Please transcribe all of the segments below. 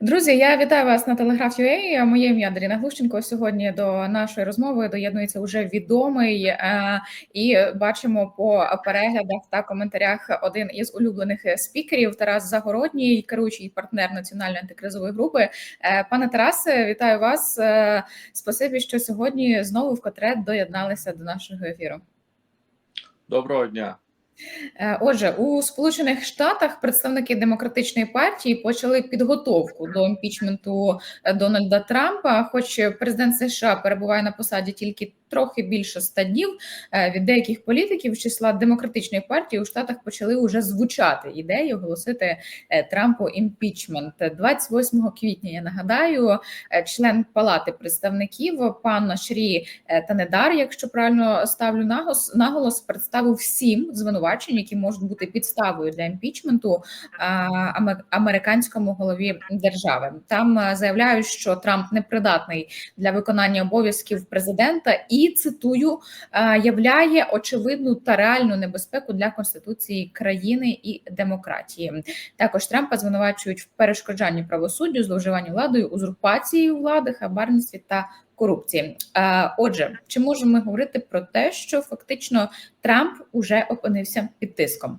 Друзі, я вітаю вас на телеграф UA. Моє ім'я Даріна Глущенко. Сьогодні до нашої розмови доєднується вже відомий е, і бачимо по переглядах та коментарях один із улюблених спікерів Тарас Загородній, керуючий партнер національної антикризової групи. Е, пане Тарасе, вітаю вас. Е, спасибі, що сьогодні знову вкотре доєдналися до нашого ефіру. Доброго дня. Е, отже, у Сполучених Штатах представники демократичної партії почали підготовку до імпічменту е, Дональда Трампа. Хоч президент США перебуває на посаді тільки трохи більше ста днів е, від деяких політиків з числа демократичної партії у штатах почали вже звучати ідеї оголосити Трампу імпічмент 28 квітня. Я нагадаю, член Палати представників пан Шрі Танедар, якщо правильно ставлю наголос, наголос представив сім звинувачень, які можуть бути підставою для імпічменту американському голові держави. Там заявляють, що Трамп непридатний для виконання обов'язків президента і цитую являє очевидну та реальну небезпеку для конституції країни і демократії. Також Трампа звинувачують в перешкоджанні правосуддю, зловживанні владою, узурпацією влади, хабарництві та корупції. Отже, чи можемо ми говорити про те, що фактично Трамп уже опинився під тиском?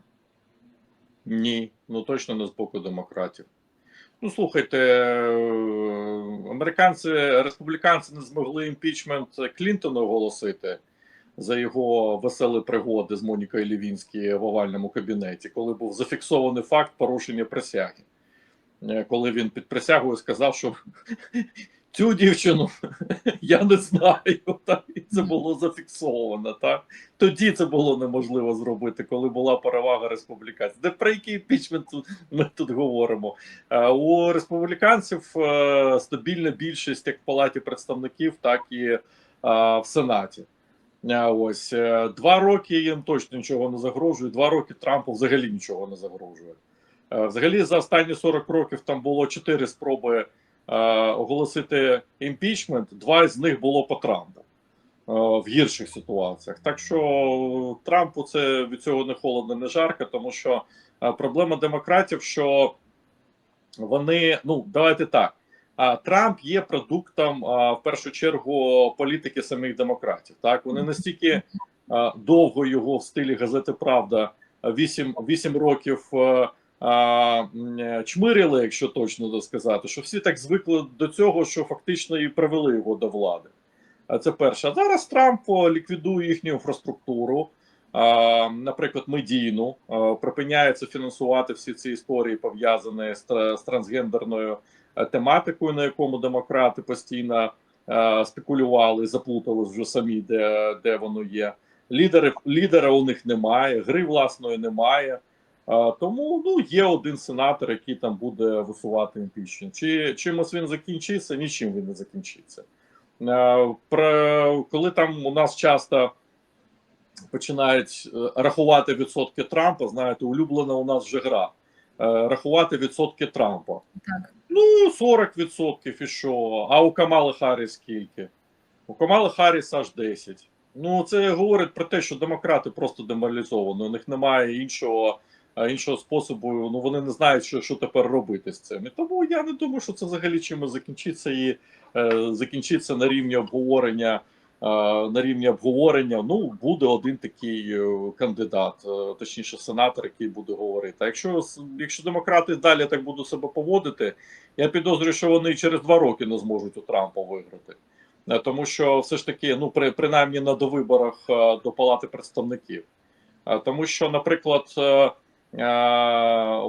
Ні, ну точно не з боку демократів. Ну, слухайте, американці, республіканці не змогли імпічмент Клінтона оголосити за його веселі пригоди з Монікою Лівінські в овальному кабінеті, коли був зафіксований факт порушення присяги. Е, коли він під присягою сказав, що цю дівчину я не знаю, так і це було зафіксовано. Так тоді це було неможливо зробити, коли була перевага республіканців. Де про який імпічмент ми тут говоримо? Е, у республіканців е, стабільна більшість як в палаті представників, так і е, в сенаті. Ось два роки їм точно нічого не загрожує. Два роки Трампу взагалі нічого не загрожує. Взагалі, за останні 40 років там було чотири спроби. Е, оголосити імпічмент, два з них було по Трампу е, в гірших ситуаціях. Так що Трампу це від цього не холодно, не жарко, тому що е, проблема демократів, що вони ну давайте так. А Трамп є продуктом в першу чергу політики самих демократів. Так вони настільки довго його в стилі газети Правда 8, 8 років чмирили, якщо точно сказати, що всі так звикли до цього, що фактично і привели його до влади. А це перше. Зараз Трамп ліквідує їхню інфраструктуру, наприклад, медійну, припиняється фінансувати всі ці історії, пов'язані з, трансгендерною е, тематикою, на якому демократи постійно а, спекулювали, заплутали вже самі, де де воно є. Лідери, Лідера у них немає, гри власної немає. Тому ну є один сенатор, який там буде висувати імпічмент. Чи чимось він закінчиться? Нічим він не закінчиться. Про коли там у нас часто починають е, рахувати відсотки Трампа, знаєте, улюблена у нас вже гра. Е, рахувати відсотки Трампа. Так. Ну, 40% і що? А у Камали Харріс скільки? У Камали Харріс аж 10. Ну, це говорить про те, що демократи просто деморалізовані. У них немає іншого іншого способу ну вони не знають, що що тепер робити з цим. І тому я не думаю, що це взагалі чимось закінчиться і е, закінчиться на рівні обговорення. Е, на рівні обговорення ну буде один такий е, кандидат, е, точніше, сенатор, який буде говорити. А якщо якщо демократи далі так будуть себе поводити, я підозрюю, що вони через два роки не зможуть у Трампа виграти, тому що все ж таки, ну при принаймні на довиборах до палати представників, тому що, наприклад.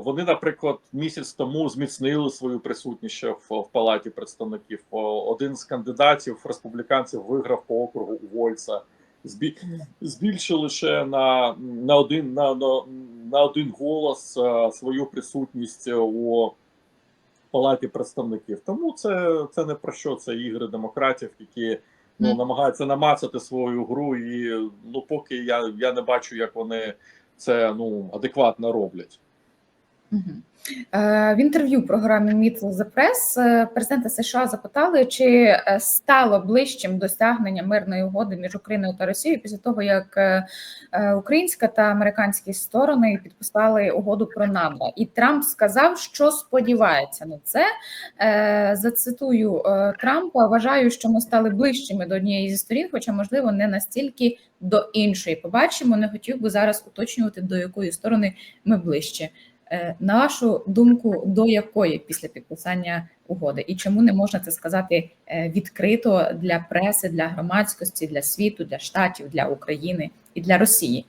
Вони, наприклад, місяць тому зміцнили свою присутність в, в палаті представників. Один з кандидатів республіканців виграв по округу у Вольца. збільшили лише на на один на, на, на один голос свою присутність у палаті представників. Тому це це не про що. Це ігри демократів, які ну, намагаються намацати свою гру. І ну поки я, я не бачу, як вони це ну адекватно роблять. Е, В інтерв'ю програмі Meet the Press е, президента США запитали, чи е, стало ближчим досягнення мирної угоди між Україною та Росією після того, як українська та американські сторони підписали угоду про надра. І Трамп сказав, що сподівається на це. Зацитую Трампа: вважаю, що ми стали ближчими до однієї зі сторін, хоча можливо не настільки до іншої. Побачимо, не хотів би зараз уточнювати до якої сторони ми ближче. Е, На вашу думку, до якої після підписання угоди, і чому не можна це сказати е, відкрито для преси, для громадськості, для світу, для штатів, для України і для Росії?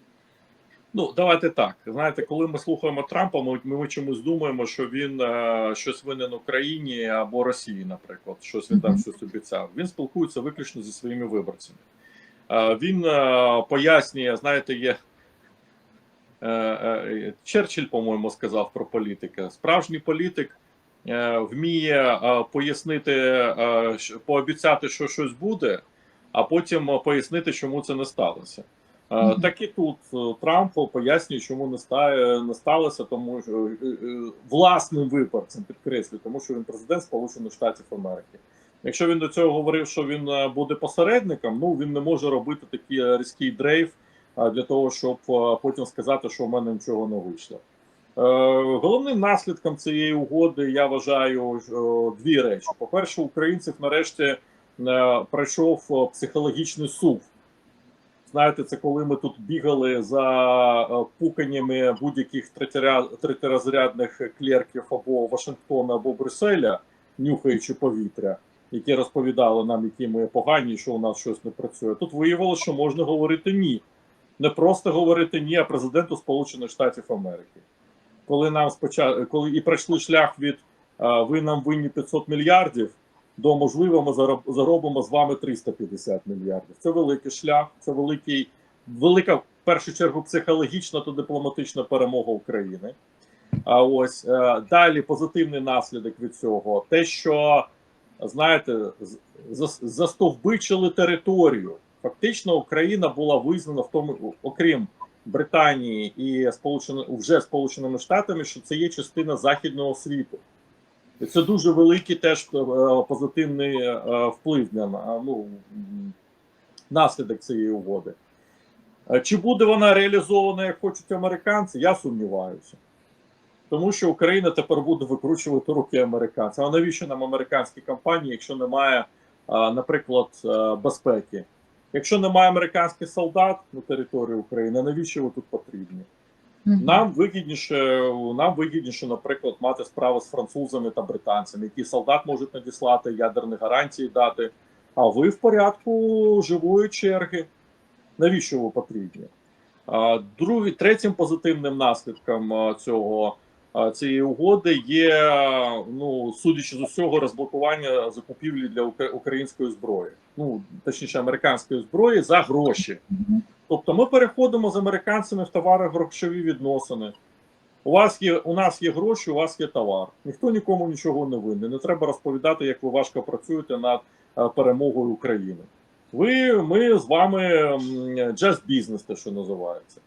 Ну, давайте так. Знаєте, коли ми слухаємо Трампа, ми, ми чомусь думаємо, що він е, щось винен Україні або Росії, наприклад, щось він там щось обіцяв. Він спілкується виключно зі своїми виборцями. Е, він е, пояснює, знаєте, є. Е, е, Черчилль, по-моєму, сказав про політика. Справжній політик е, вміє пояснити, пообіцяти, що щось буде, а потім пояснити, чому це не сталося. Так і тут Трамп пояснює, чому не ста- не сталося, тому що власним виборцем підкреслюю, тому що він президент Сполучених Штатів Америки. Якщо він до цього говорив, що він буде посередником, ну він не може робити такий різкий дрейф для того, щоб потім сказати, що в мене нічого не вийшло. Е, Головним наслідком цієї угоди я вважаю е, дві речі: по-перше, українців нарешті е, пройшов психологічний сув. Знаєте, це коли ми тут бігали за пуканнями будь-яких третєрозрядних клерків або Вашингтона, або Брюсселя, нюхаючи повітря, які розповідали нам, які ми погані, що у нас щось не працює. Тут виявилося, що можна говорити ні. Не просто говорити ні, а президенту Сполучених Штатів Америки. Коли нам спочатку, коли і пройшли шлях від ви нам винні 500 мільярдів до можливо, ми зароб- заробимо з вами 350 мільярдів. Це великий шлях, це великий, велика в першу чергу психологічна та дипломатична перемога України. А ось е, далі позитивний наслідок від цього, те, що знаєте, застовбичили територію. Фактично, Україна була визнана в тому, окрім Британії і Сполучені, вже Сполученими Штатами, що це є частина західного світу. І це дуже великий теж е, позитивний е, вплив на- ну, наслідок цієї угоди. Е, Чи буде вона реалізована, як хочуть американці? Я сумніваюся. Тому що Україна тепер буде викручувати руки американцям. А навіщо нам американські компанії, якщо немає, е, наприклад, е, безпеки? Якщо немає американських солдат на території України, навіщо ви тут потрібні? Нам вигідніше, нам вигідніше, наприклад, мати справу з французами та британцями, які солдат можуть надіслати, ядерні гарантії дати. А ви в порядку живої черги. Навіщо ви потрібні? Другий, третім позитивним наслідком цього цієї угоди є, ну судячи з усього, розблокування закупівлі для української зброї, ну точніше американської зброї за гроші. Тобто ми переходимо з американцями в товаро-грошові відносини. У вас є, у нас є гроші, у вас є товар. Ніхто нікому нічого не винен. Не треба розповідати, як ви важко працюєте над е, перемогою України. Ви, ми з вами just business, те, що називається.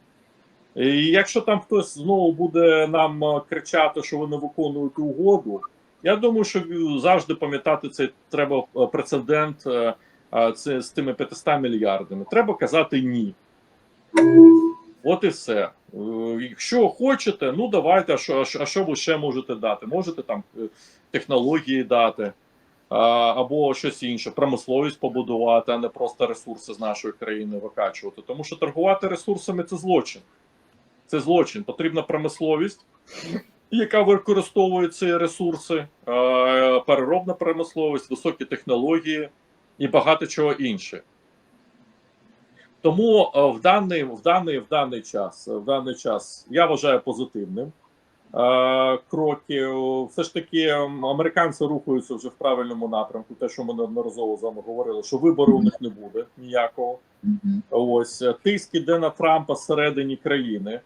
І якщо там хтось знову буде нам е, кричати, що ви не виконуєте угоду, я думаю, що завжди пам'ятати цей треба е, прецедент це з тими 500 мільярдами. Треба казати ні. От і все. Е, Якщо хочете, ну давайте, а що, а що- ви ще можете дати? Можете там е, технології дати, або щось інше, промисловість побудувати, а не просто ресурси з нашої країни викачувати. Тому що торгувати ресурсами це злочин. Це злочин. Потрібна промисловість, яка використовує ці ресурси, переробна промисловість, високі технології і багато чого інше. Тому е, в даний, в даний, в даний час, в даний час я вважаю позитивним. Е, Кроки все ж таки американці рухаються вже в правильному напрямку. Те, що ми неодноразово з вами говорили, що вибору у них не буде ніякого. Ось е, тиск іде на Трампа всередині країни.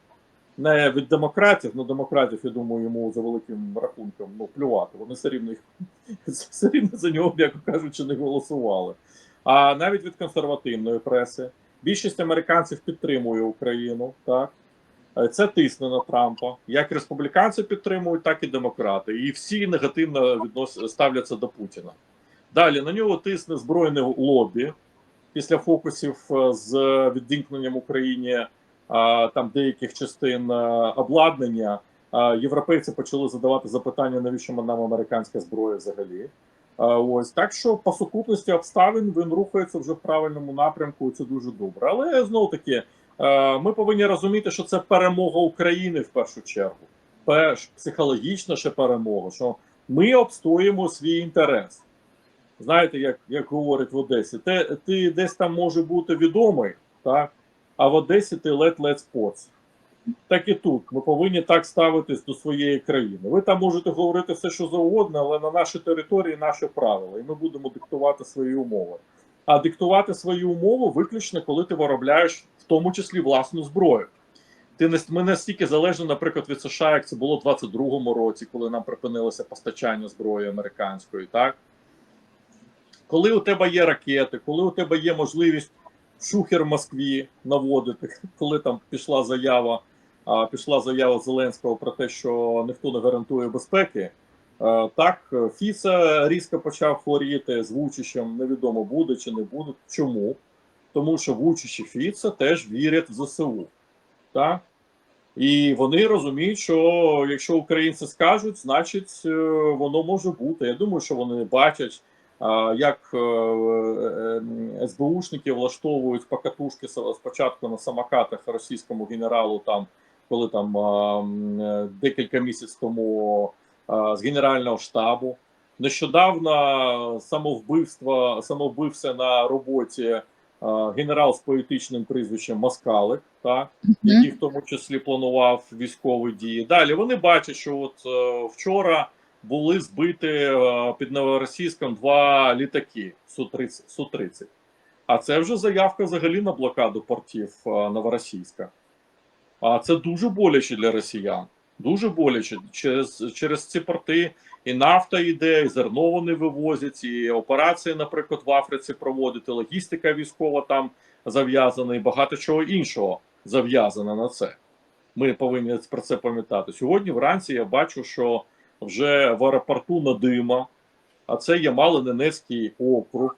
Не від демократів, ну демократів, я думаю, йому за великим рахунком ну плювати. Вони все рівно їх все рівно за нього, м'яко кажучи, не голосували. А навіть від консервативної преси. Більшість американців підтримує Україну, так Е, Це тисне на Трампа. Як республіканці підтримують, так і демократи. І всі негативно віднос... ставляться до Путіна. Далі на нього тисне збройне лобі після фокусів е, з відімкненням Україні там деяких частин е, обладнання. Європейці почали задавати запитання, навіщо нам американська зброя взагалі. Ось так що по сукупності обставин він рухається вже в правильному напрямку, це дуже добре. Але знову таки, е, ми повинні розуміти, що це перемога України в першу чергу. Перш психологічна ще перемога, що ми обстоїмо свій інтерес. Знаєте, як, як говорять в Одесі, те, ти десь там може бути відомий, так? А в Одесі ти лед-лед споц. Так і тут ми повинні так ставитись до своєї країни. Ви там можете говорити все, що завгодно, але на нашій території наші правила, і ми будемо диктувати свої умови. А диктувати свої умови виключно, коли ти виробляєш в тому числі власну зброю. Ти не ми настільки залежні, наприклад, від США, як це було в 22-му році, коли нам припинилося постачання зброї американської, так коли у тебе є ракети, коли у тебе є можливість шухер в Москві наводити, коли там пішла заява, пішла заява Зеленського про те, що ніхто не гарантує безпеки. е, Так, Фіса різко почав хворіти з Вучичем, невідомо буде чи не буде. Чому? Тому що Вучич і Фіца теж вірять в ЗСУ. Так? І вони розуміють, що якщо українці скажуть, значить е, воно може бути. Я думаю, що вони бачать, як е, е, СБУшники влаштовують покатушки спочатку на самокатах російському генералу, там коли там е, декілька місяців тому з генерального штабу. Нещодавно самовбивство, самовбився на роботі генерал з поетичним прізвищем Москалик, так, який в тому числі планував військові дії. Далі вони бачать, що от е, вчора були збиті е, під Новоросійськом два літаки Су-30. Су-30. А це вже заявка взагалі на блокаду портів е, Новоросійська. А це дуже боляче для росіян. Дуже боляче. Через, через ці порти і нафта йде, і зерно вони вивозять, і операції, наприклад, в Африці проводити, логістика військова там зав'язана, і багато чого іншого зав'язано на це. Ми повинні про це пам'ятати. Сьогодні вранці я бачу, що вже в аеропорту Надима, а це Ямало-Ненецький округ.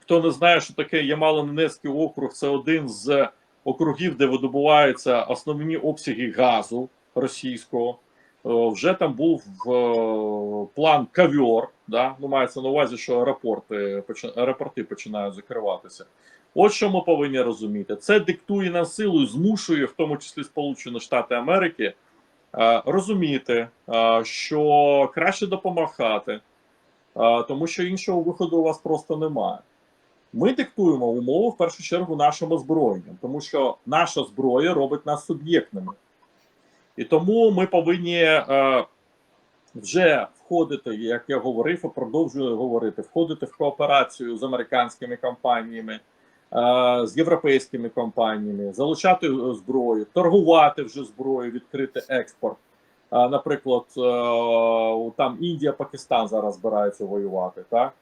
Хто не знає, що таке Ямало-Ненецький округ, це один з округів, де видобуваються основні обсяги газу російського. Е, Вже там був е, план кавьор, да? ну мається на увазі, що аеропорти, аеропорти починають закриватися. От що ми повинні розуміти. Це диктує нам силу змушує, в тому числі Сполучені Штати Америки, розуміти, е, що краще допомагати, е, тому що іншого виходу у вас просто немає. Ми диктуємо умови в першу чергу нашим озброєнням, тому що наша зброя робить нас суб'єктними. І тому ми повинні е, вже входити, як я говорив, і продовжую говорити, входити в кооперацію з американськими компаніями, е, з європейськими компаніями, залучати е, зброю, торгувати вже зброю, відкрити експорт. Е, наприклад, е, там Індія, Пакистан зараз збираються воювати. Так?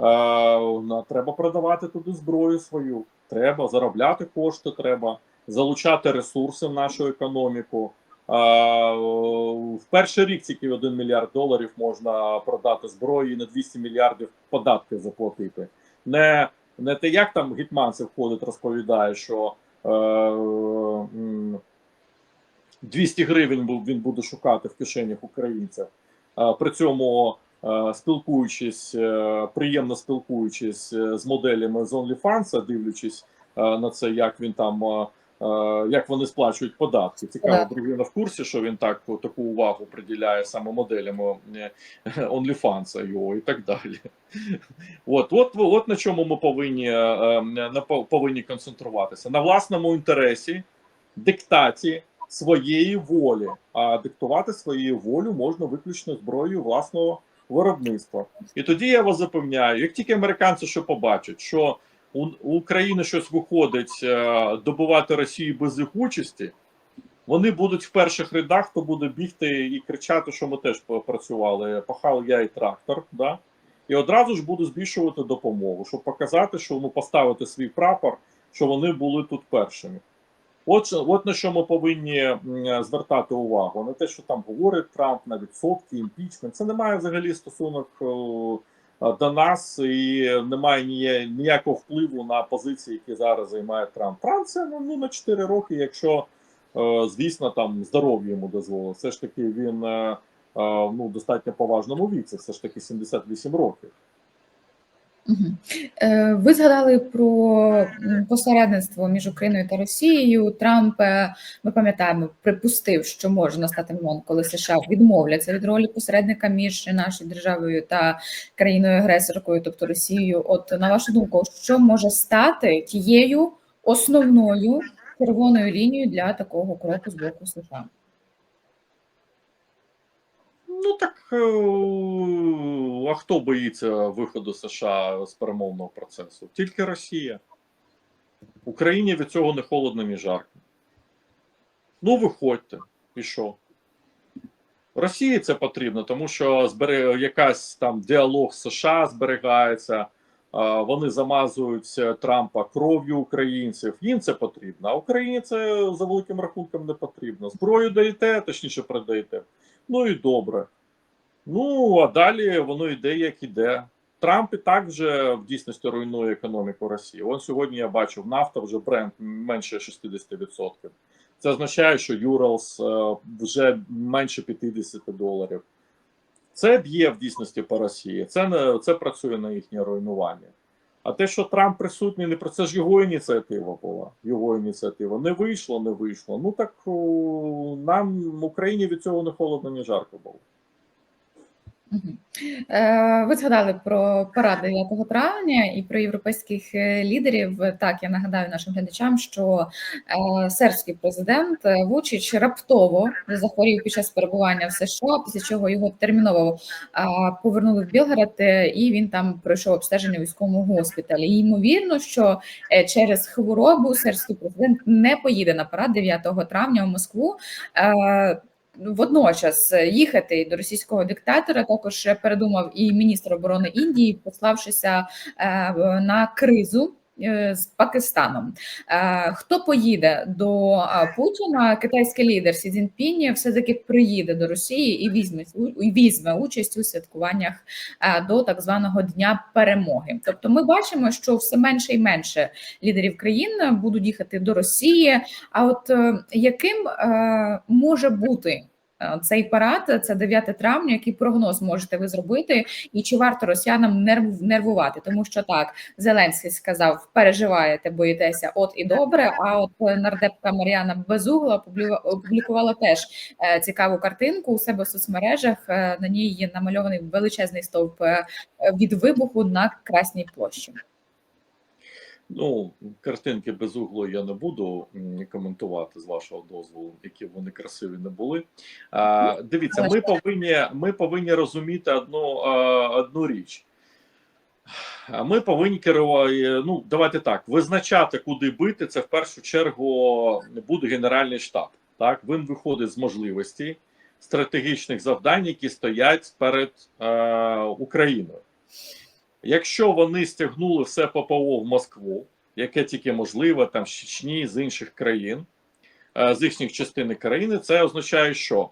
Е, треба продавати туди зброю свою, треба заробляти кошти, треба залучати ресурси в нашу економіку. Е, В перший рік тільки 1 мільярд доларів можна продати зброї на 200 мільярдів податків заплатити. Не, не те, як там гетьманцев ходить, розповідає, що е, 200 гривень він буде шукати в кишенях українців. Е, При цьому е, спілкуючись, е, приємно спілкуючись з моделями з OnlyFans, дивлячись на це, як він там. Е, Як вони сплачують податки? Цікаво. Дружина в курсі, що він так таку увагу приділяє саме моделям е, OnlyFans його і так далі. От, от, от на чому ми повинні, е, повинні концентруватися на власному інтересі, диктаті своєї волі. А диктувати своєю волю можна виключно зброєю власного виробництва. І тоді я вас запевняю, як тільки американці що побачать, що у, України щось виходить е, добувати Росію без їх участі, вони будуть в перших рядах, хто буде бігти і кричати, що ми теж по- працювали, пахав я і трактор. Да? І одразу ж буду збільшувати допомогу, щоб показати, що ну, поставити свій прапор, що вони були тут першими. От, от на що ми повинні звертати увагу. Не те, що там говорить Трамп на відсотки, імпічмент. Це не має взагалі стосунок о, до нас і немає ніякого впливу на позиції, які зараз займає Трамп. Трамп це ну, ну, на 4 роки, якщо, е, звісно, там здоров'я йому дозволить. Все ж таки він е, е, ну, достатньо поважному віці, все ж таки 78 років. Е, Ви згадали про посередництво між Україною та Росією. Трамп, ми пам'ятаємо, припустив, що може настати момент, коли США відмовляться від ролі посередника між нашою державою та країною-агресоркою, тобто Росією. От на вашу думку, що може стати тією основною червоною лінією для такого кроку з боку США? Ну так е, а хто боїться виходу США з перемовного процесу? Тільки Росія. Україні від цього не холодно, ні жарко. Ну, виходьте, і що? Росії це потрібно, тому що збере якась там діалог з США зберігається, вони замазують е, Трампа кров'ю українців. Їм це потрібно. А Україні це за великим рахунком не потрібно. Зброю даєте, точніше продаєте. Ну і добре. Ну, а далі воно йде, як іде. Трамп і так вже в дійсності руйнує економіку Росії. От сьогодні я бачив, нафта вже бренд менше 60%. Це означає, що Юралс е, вже менше 50 доларів. Це б'є в дійсності по Росії. Це це працює на їхнє руйнування. А те, що Трамп присутній, не про це ж його ініціатива була. Його ініціатива не вийшло, не вийшло. Ну так нам в Україні від цього не холодно, ні жарко було. Е, Ви згадали про парад 9 травня і про європейських е, лідерів. Так, я нагадаю нашим глядачам, що е, сербський президент Вучич раптово захворів під час перебування в США, після чого його терміново повернули в Білгород, і він там пройшов обстеження у військовому госпіталі. І ймовірно, що через хворобу сербський президент не поїде на парад 9 травня в Москву. Е, Водночас їхати до російського диктатора також передумав і міністр оборони Індії, пославшися е, на кризу. е, З Пакистаном Е, хто поїде до е, Путіна? Китайський лідер Сі Цзіньпінь все таки приїде до Росії і візьме і візьме участь у святкуваннях е, до так званого дня перемоги. Тобто, ми бачимо, що все менше і менше лідерів країн будуть їхати до Росії. А от е, яким е, може бути е, цей парад, це 9 травня, який прогноз можете ви зробити, і чи варто росіянам нерв, нервувати? Тому що так Зеленський сказав: переживаєте, боїтеся, от і добре. А от е, нардепка Мар'яна Безугла опублікувала теж е, цікаву картинку у себе в соцмережах. Е, На ній є намальований величезний стовп е, від вибуху на Красній площі. Ну, картинки без углу я не буду коментувати з вашого дозволу, які вони красиві не були. А, дивіться, ми повинні, ми повинні розуміти одну, одну річ. Ми повинні керувати. Ну, давайте так, визначати, куди бити. Це в першу чергу буде Генеральний штаб. Так, він виходить з можливості стратегічних завдань, які стоять перед е, Україною. Якщо вони стягнули все ППО в Москву, яке тільки можливо, там з Чечні, з інших країн, е, з їхніх частин країни, це означає, що?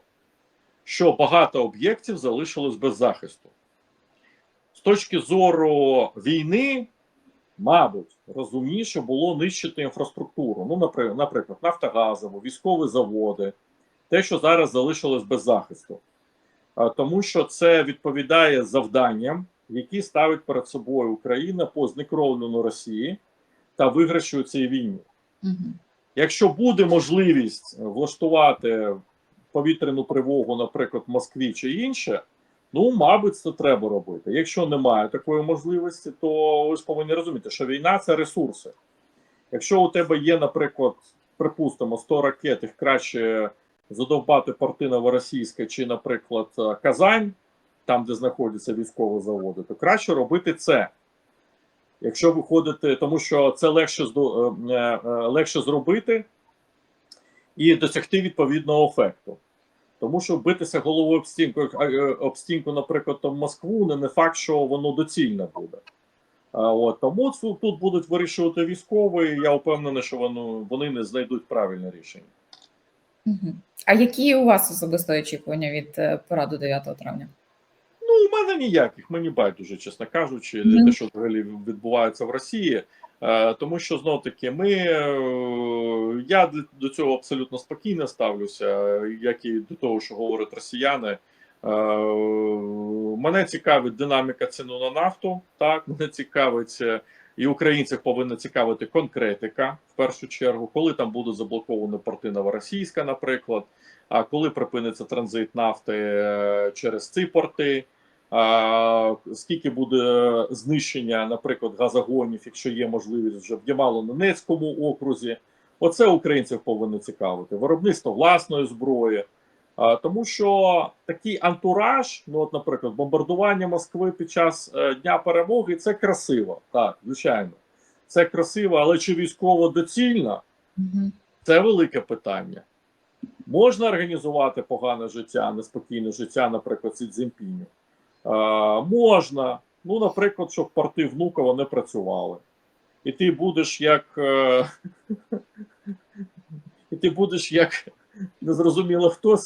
що багато об'єктів залишилось без захисту. З точки зору війни, мабуть, розумніше було нищити інфраструктуру. Ну, наприклад, наприклад, нафтогазову, військові заводи, те, що зараз залишилось без захисту. Е, Тому що це відповідає завданням, які ставить перед собою Україна по знекровленню Росії та виграші у цій війні. Якщо буде можливість влаштувати повітряну тривогу, наприклад, в Москві чи інше, ну, мабуть, це треба робити. Якщо немає такої можливості, то ви ж повинні розуміти, що війна це ресурси. Якщо у тебе є, наприклад, припустимо, 100 ракет, їх краще задовбати порти Новоросійська чи, наприклад, Казань, там, де знаходяться військові заводи, то краще робити це. Якщо виходити, тому що це легше е, е, е, легше зробити і досягти відповідного ефекту. Тому що битися головою об стінку, об стінку, наприклад, там Москву, не, не факт, що воно доцільне буде. От тому тут будуть вирішувати військові. Я впевнений, що вони, вони не знайдуть правильне рішення. А які у вас особисто очікування від параду 9 травня? Ну, у мене ніяких, мені байдуже, чесно кажучи, Мгм. те, що взагалі відбувається в Росії. Е, тому що знов таки, ми е, я до цього абсолютно спокійно ставлюся, як і до того, що говорять росіяни. Е, мене цікавить динаміка ціну на нафту. Так, мене цікавить е, і українців повинна цікавити конкретика в першу чергу, коли там буде заблоковано порти Новоросійська, наприклад. А коли припиниться транзит нафти через ці порти? Скільки буде знищення, наприклад, газогонів, якщо є можливість вже в Ямало-Ненецькому окрузі? Оце українців повинно цікавити. Виробництво власної зброї. Тому що такий антураж, ну от, наприклад, бомбардування Москви під час е, Дня перемоги це красиво. Так, звичайно, це красиво, але чи військово доцільно? Це велике питання. Можна організувати погане життя, неспокійне життя, наприклад, Сі Цзіньпіню? Е, можна. Ну, наприклад, щоб порти Внуково не працювали. І ти будеш як. Е, і ти будеш як незрозуміло хто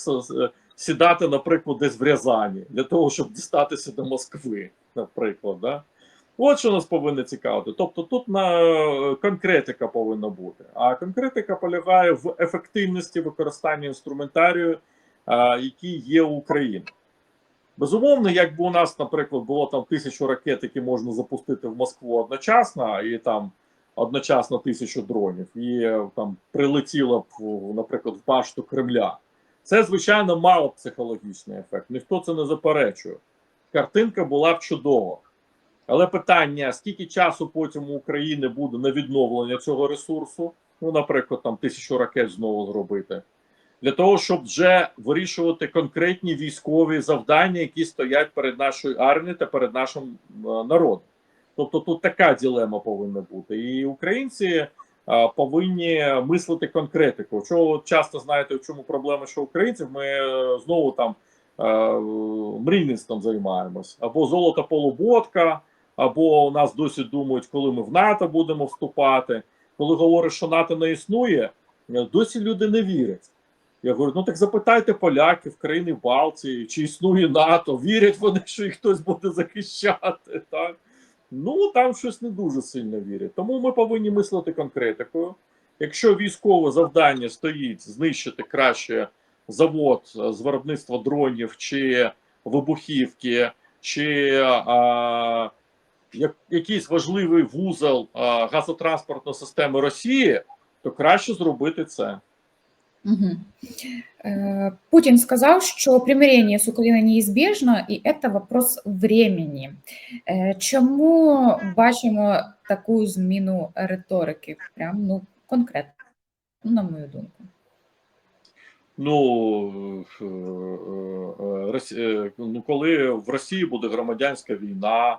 сідати, наприклад, десь в Рязані для того, щоб дістатися до Москви, наприклад. Да? От що нас повинно цікавити. Тобто тут на конкретика повинна бути. А конкретика полягає в ефективності використання інструментарію, який є у України. Безумовно, якби у нас, наприклад, було там тисячу ракет, які можна запустити в Москву одночасно, і там одночасно тисячу дронів, і е, там прилетіло б, наприклад, в башту Кремля. Це, звичайно, мало психологічний ефект. Ніхто це не заперечує. Картинка була б чудова. Але питання: скільки часу потім у України буде на відновлення цього ресурсу? Ну, наприклад, там тисячу ракет знову зробити, для того, щоб вже вирішувати конкретні військові завдання, які стоять перед нашою армією та перед нашим е, народом. Тобто тут така ділема повинна бути. І українці е, повинні мислити конкретику. Чого часто знаєте, в чому проблема, що українців ми е, знову там мрійництвом займаємось або золото полуботка, або у нас досі думають, коли ми в НАТО будемо вступати. Коли говорять, що НАТО не існує, досі люди не вірять. Я говорю: ну так запитайте поляків, країни Балтії, чи існує НАТО, вірять вони, що їх хтось буде захищати. Так? Ну там щось не дуже сильно вірять. Тому ми повинні мислити конкретикою. Якщо військове завдання стоїть знищити краще завод з виробництва дронів чи вибухівки, чи а, як, якийсь важливий вузол а, газотранспортної системи Росії, то краще зробити це. Мгм. Э, Путин сказал, что примирение с Украиной неизбежно, и это вопрос времени. Э, Чому бачимо таку зміну риторики? Прям ну конкретно, ну, на мою думку. Ну, е, е, Росі- е, ну, коли в Росії буде громадянська війна, е,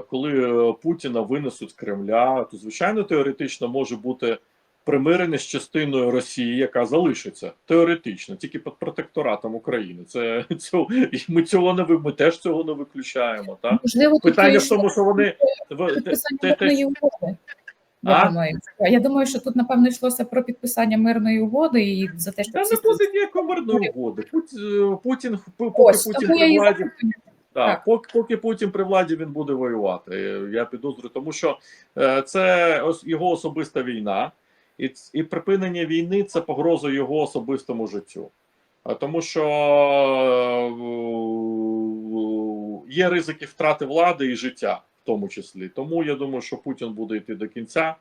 коли Путіна винесуть з Кремля, то звичайно теоретично може бути примирення з частиною Росії, яка залишиться теоретично, тільки під протекторатом України. Це цього ми цього не ми теж цього не виключаємо. Так Можливо, питання в тому, що вони в- те- те- угоди. Я думаю, я думаю, що тут напевно йшлося про підписання мирної угоди і за те, що Та не буде ніякої мирної угоди. Пут- Путін, поки Ось, Путін при владі. Так, Так. Поки, поки Путін при владі він буде воювати. Е, Я підозрюю, тому що е, це його особиста війна, і, і припинення війни це погроза його особистому життю. А тому що е, є ризики втрати влади і життя, в тому числі. Тому я думаю, що Путін буде йти до кінця.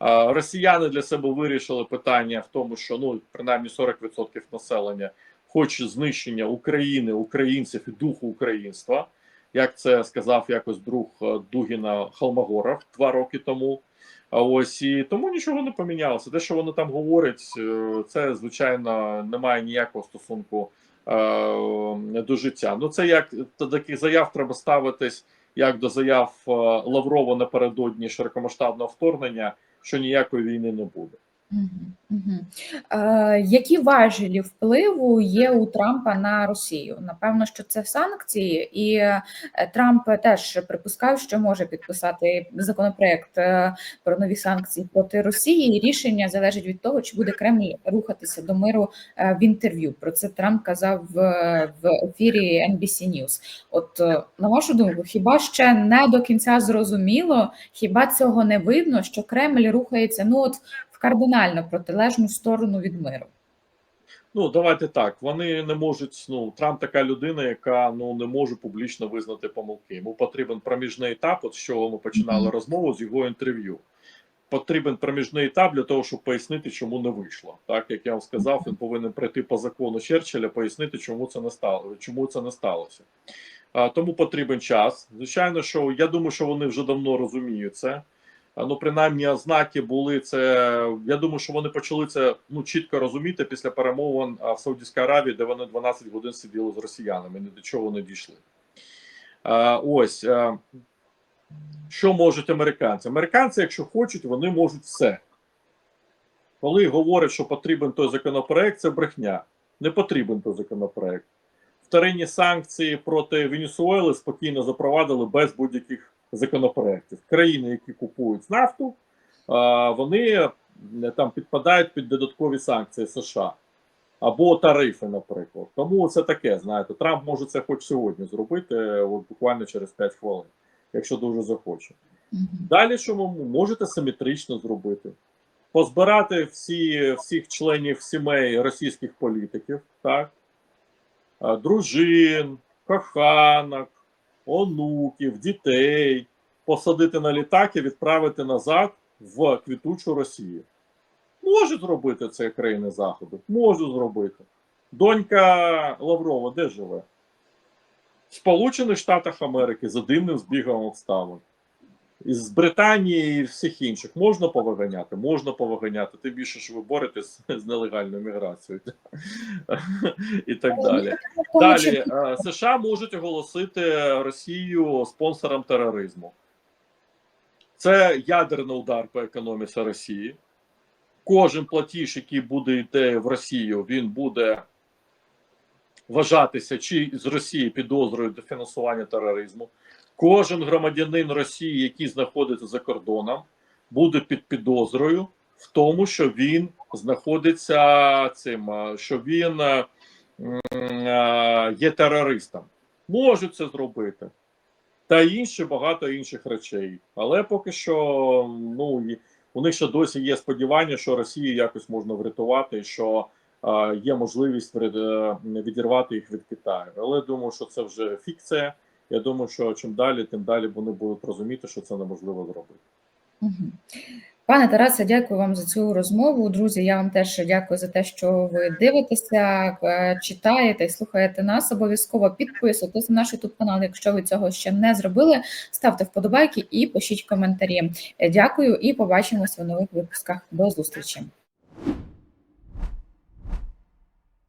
Росіяни для себе вирішили питання в тому, що ну принаймні 40% населення хоче знищення України, українців і духу українства, як це сказав якось друг е, Дугіна Холмогоров два роки тому. А ось і тому нічого не помінялося. Те, що вони там говорять, е, це звичайно не має ніякого стосунку е, до життя. Ну це як до таких заяв треба ставитись, як до заяв е, Лаврова напередодні широкомасштабного вторгнення, що ніякої війни не буде. Е, які важелі впливу є у Трампа на Росію? Напевно, що це санкції, і е, Трамп теж припускав, що може підписати законопроект е, про нові санкції проти Росії. І рішення залежить від того, чи буде Кремль рухатися до миру в інтерв'ю. Про це Трамп казав в, ефірі NBC News. От на вашу думку, хіба ще не до кінця зрозуміло, хіба цього не видно, що Кремль рухається ну от кардинально протилежну сторону від миру? Ну, давайте так. Вони не можуть. Ну, Трамп така людина, яка ну не може публічно визнати помилки. Йому потрібен проміжний етап, от з чого ми починали розмову з його інтерв'ю. Потрібен проміжний етап для того, щоб пояснити, чому не вийшло. Так як я вам сказав, він повинен пройти по закону Черчилля, пояснити, чому це не стало, чому це не сталося. А, тому потрібен час. Звичайно, що я думаю, що вони вже давно розуміють це. А, Ну, принаймні, ознаки були це. Я думаю, що вони почали це ну чітко розуміти після перемовин в Саудівській Аравії, де вони 12 годин сиділи з росіянами, ні до чого не дійшли. А, ось що можуть американці? Американці, якщо хочуть, вони можуть все. Коли говорять, що потрібен той законопроект, це брехня. Не потрібен той законопроект. Вторинні санкції проти Венесуели спокійно запровадили без будь-яких законопроєктів. Країни, які купують нафту, вони е, там підпадають під додаткові санкції США або тарифи, наприклад. Тому це таке, знаєте, Трамп може це хоч сьогодні зробити, от буквально через 5 хвилин, якщо дуже захоче. Далі, що ви можете симетрично зробити? Позбирати всі, всіх членів сімей російських політиків, так? Дружин, коханок, онуків, дітей, посадити на літак і відправити назад в квітучу Росію. Можуть зробити це країни Заходу, можуть зробити. Донька Лаврова де живе? В Сполучених Штатах Америки за дивним збігом обставин. Із Британії і всіх інших можна повиганяти? Можна повиганяти. Тим більше, що ви боретесь з нелегальною міграцією і так далі. Далі е, США можуть оголосити Росію спонсором тероризму. Це ядерний удар по економіці Росії. Кожен платіж, який буде йти в Росію, він буде вважатися чи з Росії підозрою до фінансування тероризму. Кожен громадянин Росії, який знаходиться за кордоном, буде під підозрою в тому, що він знаходиться цим, що він е, е, є терористом. Можуть це зробити. Та інші багато інших речей. Але поки що, ну у них ще досі є сподівання, що Росію якось можна врятувати, що е, є можливість відірвати їх від Китаю. Але думаю, що це вже фікція. Я думаю, що чим далі, тим далі вони будуть розуміти, що це неможливо зробити. Пане Тарасе, дякую вам за цю розмову. Друзі, я вам теж дякую за те, що ви дивитеся, е, читаєте і слухаєте нас. Обов'язково підписуйтесь на наш YouTube канал, якщо ви цього ще не зробили. Ставте вподобайки і пишіть коментарі. Е, Дякую і побачимося в нових випусках. До зустрічі.